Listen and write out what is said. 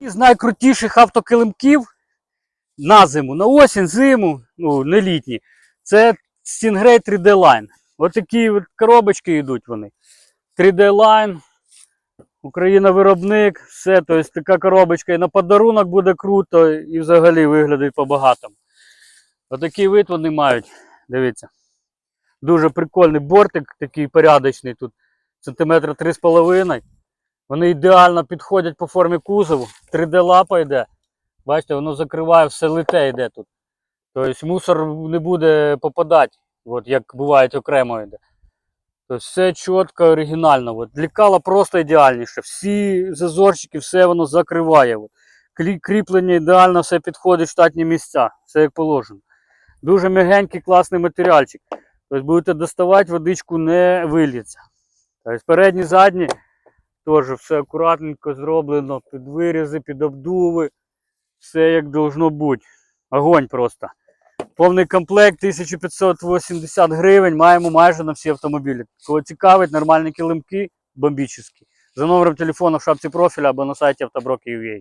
Із найкрутіших автокилимків на зиму, на осінь, зиму, ну не літні, це Stingray 3D Line. Ось такі коробочки йдуть вони. 3D Line, Україна виробник, все, тобто така коробочка і на подарунок буде круто, і взагалі виглядить по-багатому. Отакий вид вони мають. Дивіться. Дуже прикольний бортик, такий порядочний тут, сантиметра 3,5. Вони ідеально підходять по формі кузову. 3D лапа йде. Бачите, воно закриває все лите йде тут. Тобто мусор не буде попадати, от, як буває окремо йде. Тобто все чітко, оригінально. От. Лікало просто ідеальніше. Всі зазорчики, все воно закриває. От. Кріплення ідеально, все підходить в штатні місця, все як положено. Дуже м'ягенький, класний матеріальчик. Тобто будете доставати, водичку не вильється. Тобто передні, задні теж все акуратненько зроблено, під вирізи, під обдуви. Все як должно бути. Огонь просто. Повний комплект 1580 гривень. Маємо майже на всі автомобілі. Кого цікавить, нормальні килимки, бомбічні. За номером телефону в шапці профіля або на сайті автоброки.ua.